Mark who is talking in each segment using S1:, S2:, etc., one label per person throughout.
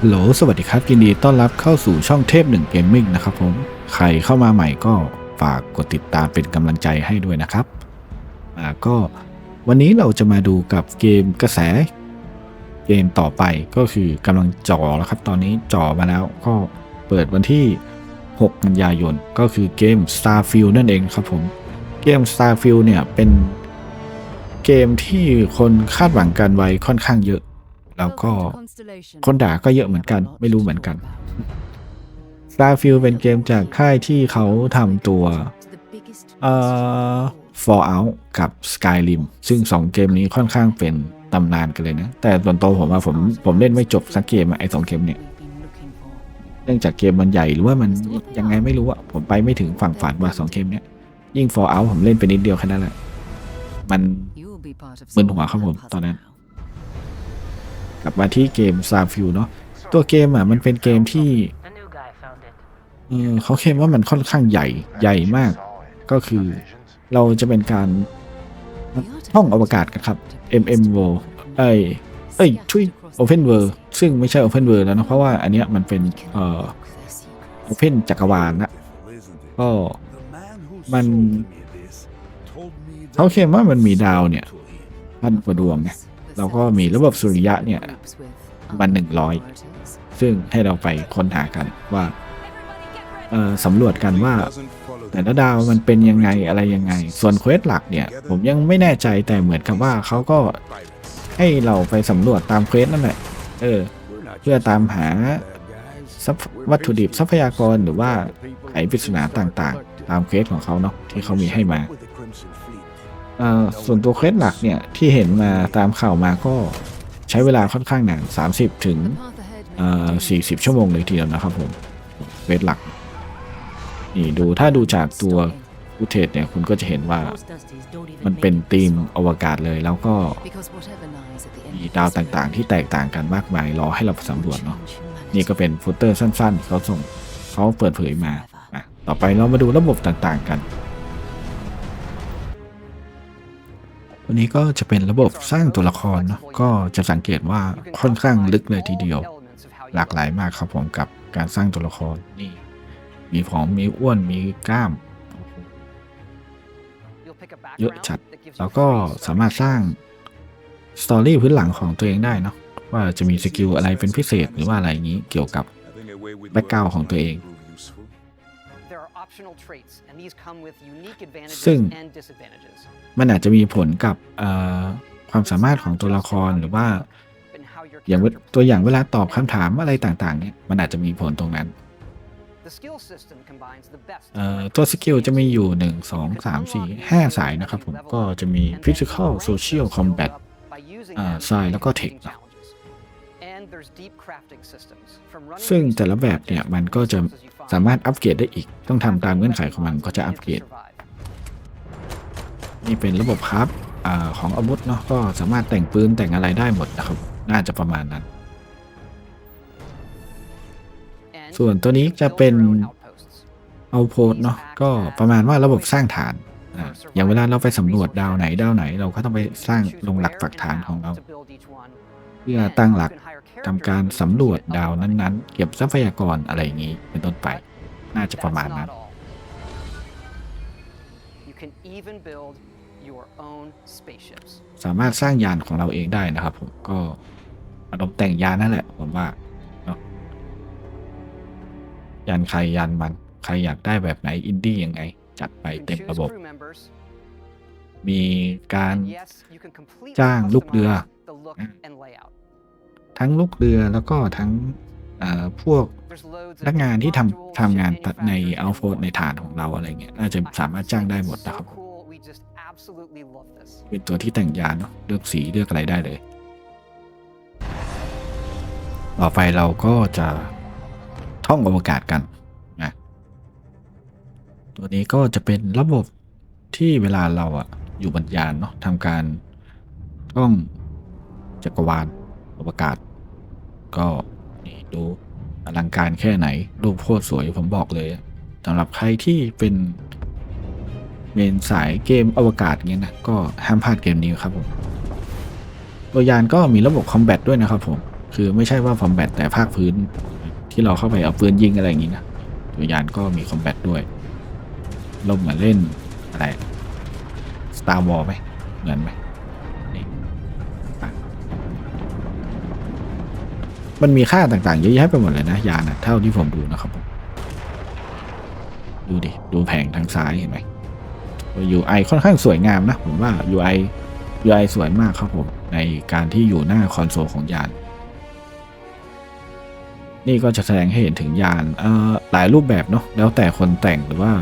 S1: ฮัลโหลสวัสดีครับยินดีต้อนรับเข้าสู่ช่องเทพหนึ่งเกมมิ่งนะครับผมใครเข้ามาใหม่ก็ฝากกดติดตามเป็นกำลังใจให้ด้วยนะครับอ่าก็วันนี้เราจะมาดูกับเกมกระแส เกมต่อไปก็คือกำลังจ่อแล้วครับ ตอนนี้จ่อมาแล้วก็เปิดวันที่ 6 กันยายน ก็คือเกม Starfield นั่นเองครับผมเกม Starfield เนี่ยเป็นเกมที่คนคาดหวังกันไว้ค่อนข้างเยอะ แล้วก็คนด่าก็เยอะเหมือนกัน ไม่รู้เหมือนกัน Starfield เป็นเกมจากค่ายที่เขาทำตัวเอ่อ Fallout กับ Skyrim ซึ่ง2เกมนี้ค่อนข้างเป็นตำนานกันเลยนะ แต่ส่วนตัวผมว่าผมผมเล่นไม่จบสักเกมอะไอ้สองเกมเนี่ยเนื่องจากเกมมันใหญ่หรือว่ามันยังไงไม่รู้อะผมไปไม่ถึงฝั่งฝันว่าสองเกมเนี้ยยิ่ง Fallout ผมเล่นไปนิดเดียวแค่นั้นแหละ มันมึนหัวครับผมตอนนั้นก ลับมาที่เกม Starfield เนาะตัวเกมอะมันเป็นเกมที่เออเขาเคลมว่ามันค่อนข้างใหญ่ใหญ่มาก ก็คือเราจะเป็นการท่องอวกาศกันครับ MM World เอ้เอ้ยช่วย Open World ซึ่งไม่ใช่ Open World แล้วนะ เพราะว่าอันเนี้ยมันเป็นเอ่อ Open จักรวาลนะก็มันเขาเคลมว่ามันมีดาวเนี่ยพันกว่าดวงไง แล้วก็มีระบบสุริยะเนี่ยมันหนึ่งร้อยซึ่งให้เราไปค้นหากันว่าสำรวจกันว่า แต่ละดาวมันเป็นยังไงอะไรยังไง ส่วนเควสหลักเนี่ย ผมยังไม่แน่ใจแต่เหมือนกับว่าเขาก็ให้เราไปสำรวจตามเควสนั่นแหละเออ เพื่อตามหาวัตถุดิบทรัพยากรหรือว่าไขปริศนาต่างๆ ตามเควสของเขาเนาะที่เขามีให้มา ส่วนตัวเควสหลักเนี่ยที่เห็นมาตามข่าวมาก็ใช้เวลาค่อนข้างนาน30 ถึงเอ่อ40 ชั่วโมงเลยทีเดียวนะครับผมเควสหลักนี่ดูถ้าดูจากตัวฟุเทจเนี่ยคุณก็จะเห็นว่ามันเป็นธีมอวกาศเลย แล้วก็มีดาวต่างๆ ที่แตกต่างกันมากมายรอให้เราสำรวจเนาะนี่ก็เป็นฟุตเตอร์สั้นๆเขาส่งเขาเปิดเผยมา ต่อไปเรามาดูระบบต่างๆกัน วันนี้ก็จะเป็นระบบสร้างตัวละครเนาะก็จะสังเกตว่าค่อนข้างลึกเลยทีเดียว หลากหลายมากครับผมกับการสร้างตัวละครนี่มีผอมมีอ้วนมีกล้ามเยอะจัด แล้วก็สามารถสร้างสตอรี่พื้นหลังของตัวเองได้เนาะว่าจะมีสกิลอะไรเป็นพิเศษหรือว่าอะไรอย่างนี้เกี่ยวกับ
S2: แบ็กกราวของตัวเอง
S1: ซึ่
S3: ซึ่
S1: ง
S3: ง
S1: มันอาจจะมีผลกับเอ่อความสามารถของตัวละครหรือว่า อย่างเวตัวอย่างเวลาตอบคำถามอะไรต่างๆเนี่ยมันอาจจะมีผลตรงนั้นเอ่อตัวสกิลจะมีอยู่ 1 2 3 4 5 สายนะครับผมก็จะมี Physical Social Combat อ่า Science แล้วก็ Tech เนอะ ซึ่งแต่ละแบบเนี่ยมันก็จะสามารถอัปเกรดได้อีก ต้องทำตามเงื่อนไขของมันก็จะอัปเกรด นี่เป็นระบบครับอาของอาวุธเนาะก็สามารถแต่งปืนแต่งอะไรได้หมดนะครับ น่าจะประมาณนั้น ส่วนตัวนี้จะเป็นเอาโพสเนาะก็ประมาณว่าระบบสร้างฐานอ่าอย่างเวลาเราไปสำรวจดาวไหนดาวไหน เราก็ต้องไปสร้างลงหลักปักฐานของเรา เพื่อตั้งหลัก ทำการสำรวจดาวนั้นๆ เก็บทรัพยากรอะไรอย่างนี้เป็นต้นไป น่าจะประมาณนั้น สามารถสร้างยานของเราเองได้นะครับผมก็อารมณ์แต่งยานนั่นแหละผมว่าเนาะยานใครยานมันใครอยากได้แบบไหนอินดี้ยังไง จัดไปเต็มระบบ มีการจ้างลูกเรือ ทั้งลูกเรือแล้วก็ทั้งเอ่อพวก
S3: พ
S1: พ
S3: นั
S1: นั
S3: ก
S1: ก
S3: งางา
S1: นน
S3: ที่
S1: ที่
S3: ท
S1: ทำำทำงาง
S3: ทำานน
S1: ใน
S3: ใน
S1: เอา
S3: เอา
S1: โฟ
S3: โฟ
S1: น
S3: น
S1: ใน
S3: ใน
S1: ฐา
S3: ฐานน
S1: ข
S3: ข
S1: อ
S3: องง
S1: เรา
S3: เรา
S1: อะ
S3: อะไรไร
S1: เงี้
S3: เงี้
S1: ย
S3: ย
S1: น่าจะสามารถจ้างได้หมดนะครับ เป็นตัวที่แต่งยานเนาะเลือกสีเลือกอะไรได้เลือกอะไรได้เลย ต่อไปเราก็จะท่องอวกาศกันนะตัวนี้ก็จะเป็นระบบที่เวลาเราอะอยู่บนยานเนาะทำการท่องจักรวาลอวกาศ ก็นี่ดูอลังการแค่ไหน รูปโคตรสวยผมบอกเลยสำหรับใครที่เป็นเมนสายเกมอวกาศเงี้ยนะ ก็ห้ามพลาดเกมนี้ครับผม ตัวยานก็มีระบบคอมแบทด้วยนะครับผม คือไม่ใช่ว่าคอมแบทแต่ภาคพื้นที่เราเข้าไปเอาปืนยิงอะไรอย่างนี้นะ ตัวยานก็มีคอมแบทด้วยลมเหมือนเล่นอะไร Star War ไหมเหมือนไหม มันมีค่าต่างๆเยอะแยะไปหมดเลยนะยานะเท่าที่ผมดูนะครับผมดูดิ ดูแผงทางซ้ายเห็นไหม UI ค่อนข้างสวยงามนะ ผมว่า UI UI สวยมากครับผม ในการที่อยู่หน้าคอนโซลของยาน นี่ก็จะแสดงให้เห็นถึงยานหลายรูปแบบเนาะแล้วแต่คนแต่งหรือว่า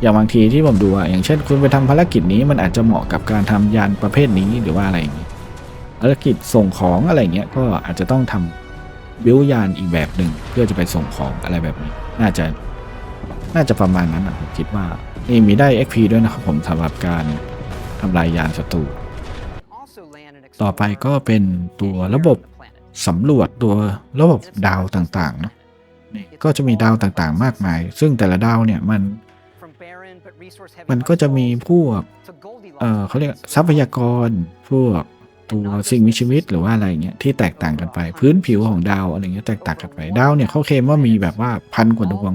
S1: อย่างบางทีที่ผมดูอะอย่างเช่น คุณไปทำภารกิจนี้มันอาจจะเหมาะกับการทำยานประเภทนี้หรือว่าอะไรอย่างนี้ภารกิจส่งของอะไรเงี้ยก็อาจจะต้องทำ บิวยานอีกแบบหนึ่งเพื่อจะไปส่งของอะไรแบบนี้ น่าจะ น่าจะประมาณนั้นนะผมคิดว่านี่มีได้ XP ด้วยนะครับผมสำหรับการทำลายยานศัตรูต่อไปก็เป็นตัวระบบสำรวจตัวระบบดาวต่างๆเนาะนี่ก็จะมีดาวต่างๆ มากมาย ซึ่งแต่ละดาวเนี่ยมัน มันก็จะมีพวก เออเขาเรียกทรัพยากร พวก ตัวสิ่งมีชีวิตหรือว่าอะไรเงี้ยที่แตกต่างกันไป พื้นผิวของดาวอะไรเงี้ยแตกต่างกันไปดาวเนี่ยเขาเคลมว่ามีแบบว่าพันกว่าดวง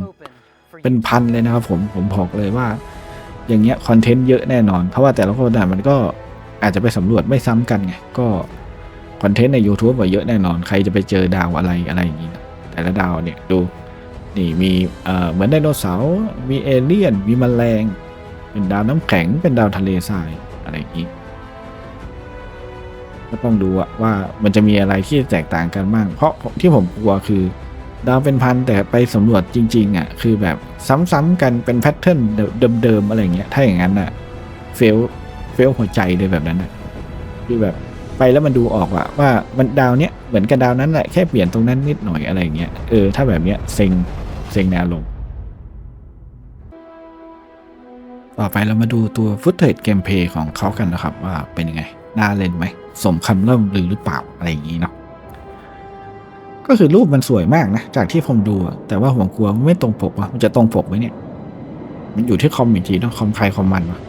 S1: เป็นพันเลยนะครับผมผมบอกเลยว่า อย่างเงี้ยคอนเทนต์เยอะแน่นอน เพราะว่าแต่ละคนน่ะมันก็อาจจะไปสำรวจไม่ซ้ำกันไงก็คอนเทนต์ใน YouTube อะเยอะแน่นอน ใครจะไปเจอดาวอะไรอะไรอย่างงี้นะแต่ละดาวเนี่ยดูนี่มีเอ่อเหมือนไดโนเสาร์มีเอเลี่ยน มีแมลง เป็นดาวน้ำแข็งเป็นดาวทะเลทรายอะไรอย่างนี้ ก็ต้องดูว่ามันจะมีอะไรที่แตกต่างกันบ้างเพราะที่ผมกลัวคือ ดาวเป็นพันแต่ไปสำรวจจริงๆอะคือแบบซ้ำๆกันเป็นแพทเทิร์นเดิมๆอะไรเงี้ยถ้าอย่างนั้นอะเฟลเฟลหัวใจเลยแบบนั้นอะคือแบบไปแล้วมันดูออกว่าว่ามันดาวเนี้ยเหมือนกับดาวนั้นแหละแค่เปลี่ยนตรงนั้นนิดหน่อยอะไรเงี้ยเออถ้าแบบเนี้ยเซ็งเซ็งแนวลง ต่อไปเรามาดูตัวฟุตเทจเกมเพย์ของเขากันนะครับว่าเป็นยังไง น่าเล่นไหมสมคำเริ่มลือหรือเปล่าอะไรอย่างนี้เนาะก็คือรูปมันสวยมากนะ จากที่ผมดู แต่ว่าผมกลัวไม่ตรงปกว่ะมันจะตรงปกไหมเนี่ย มันอยู่ที่คอมอีกทีเนาะคอมใครคอมมันวะ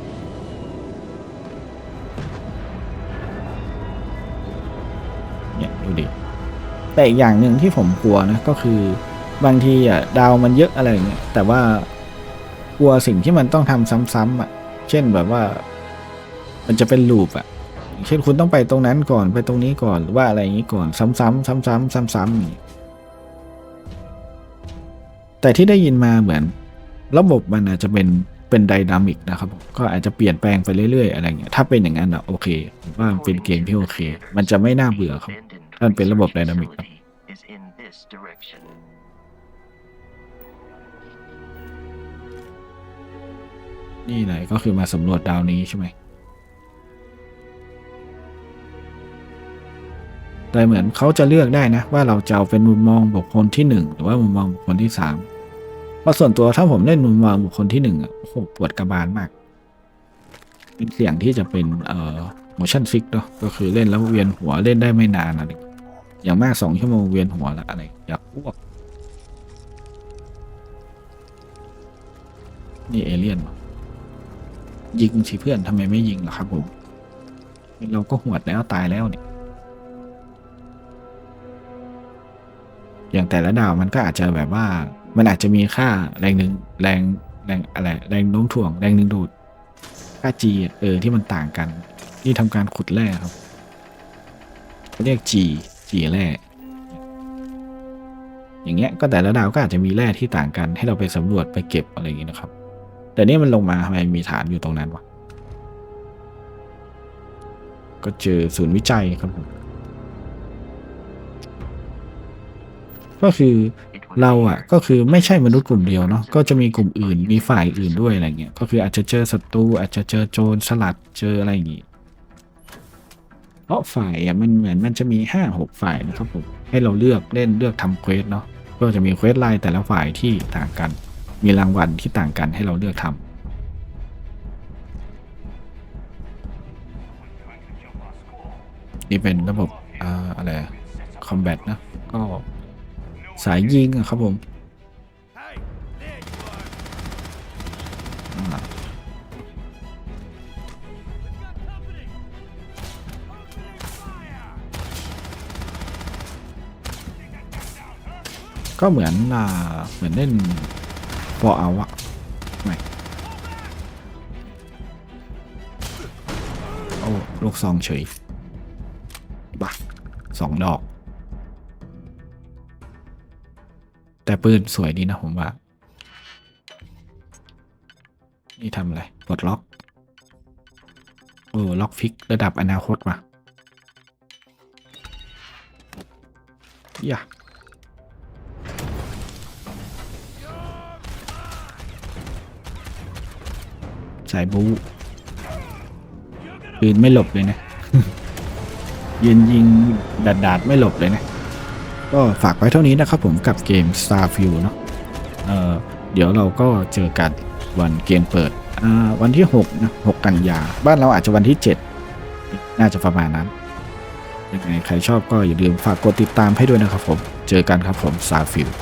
S1: เนี่ยดูดิแต่อีกอย่างหนึ่งที่ผมกลัวนะก็คือบางทีอะดาวมันเยอะอะไรอย่างเงี้ยแต่ว่ากลัวสิ่งที่มันต้องทำซ้ำๆอะ เช่นแบบว่า มันจะเป็นลูปอะ เช่นคุณต้องไปตรงนั้นก่อนไปตรงนี้ก่อนว่าอะไรอย่างนี้ก่อน ซ้ำๆซ้ำๆซ้ำๆแต่ที่ได้ยินมาเหมือน ระบบมันอาจจะเป็นเป็นไดนามิกนะครับก็อาจจะเปลี่ยนแปลงไปเรื่อยๆอะไรเงี้ยถ้าเป็นอย่างนั้นอะโอเคผมว่าเป็นเกมที่โอเค มันจะไม่น่าเบื่อครับมันเป็นระบบไดนามิกครับนี่ไหนก็คือมาสำรวจดาวนี้ใช่ไหม แต่เหมือนเขาจะเลือกได้นะ ว่าเราจะเอาเป็นมุมมองบุคคลที่หนึ่งหรือว่ามุมมองบุคคลที่สามเพราะส่วนตัวถ้าผมเล่นมุมมองบุคคลที่หนึ่งอะโอ้โหปวดกระบาลมาก เป็นเสียงที่จะเป็นเอ่อ motion sick เนาะก็คือเล่นแล้วเวียนหัวเล่นได้ไม่นานอะไรอย่างมากสองชั่วโมงเวียนหัวละอะไรอยากอ้วกนี่เอเลี่ยนยิงสิเพื่อนทำไมไม่ยิงล่ะครับผม เราก็หวดแล้วตายแล้วเนี่ย อย่างแต่ละดาวมันก็อาจจะแบบว่า มันอาจจะมีค่าแรงหนึ่งแรงแรงอะไรแรงโน้มถ่วงแรงหนึ่งดูดค่า G เออที่มันต่างกัน นี่ทำการขุดแร่ครับเขาเรียก G G แร่อย่างเงี้ยก็แต่ละดาวก็อาจจะมีแร่ที่ต่างกันให้เราไปสำรวจไปเก็บอะไรอย่างเงี้นะครับ แต่นี่มันลงมาทำไมมีฐานอยู่ตรงนั้นวะก็เจอศูนย์วิจัยครับผม ก็คือเราอะก็คือไม่ใช่มนุษย์กลุ่มเดียวเนาะก็จะมีกลุ่มอื่นมีฝ่ายอื่นด้วยอะไรเงี้ยก็คืออาจจะเจอศัตรูอาจจะเจอโจรสลัดเจออะไรอย่างงี้เพราะฝ่ายอะมันเหมือนมันจะมีห้าหกฝ่ายนะครับผมให้เราเลือกเล่นเลือกทำเควสเนาะก็จะมีเควสไลน์แต่ละฝ่ายที่ต่างกัน มีรางวัลที่ต่างกันให้เราเลือกทำนี่เป็นระบบอ่าอะไรคอมแบทนะก็ สายยิงอะครับผมก็เหมือนอ่าเหมือนเล่นฟอเอาอะไม่โอ้ลูกซองเฉยบักสองดอก แต่ปืนสวยดีนะผมว่า นี่ทำอะไรปลดล็อกโอ้ล็อกฟิกระดับอนาคตว่ะอย่าสายบูปืนไม่หลบเลยนะยืนยิงดาดดาดๆไม่หลบเลยนะ ก็ฝากไว้เท่านี้นะครับผมกับเกม Starfield เนาะเเดี๋ยวเราก็เจอกันวันเกมเปิดวันที่6นะ6กันยา บ้านเราอาจจะวันที่ 7 น่าจะประมาณนั้นยังไงใครชอบก็อย่าลืมฝากกดติดตามให้ด้วยนะครับผม เจอกันครับผม Starfield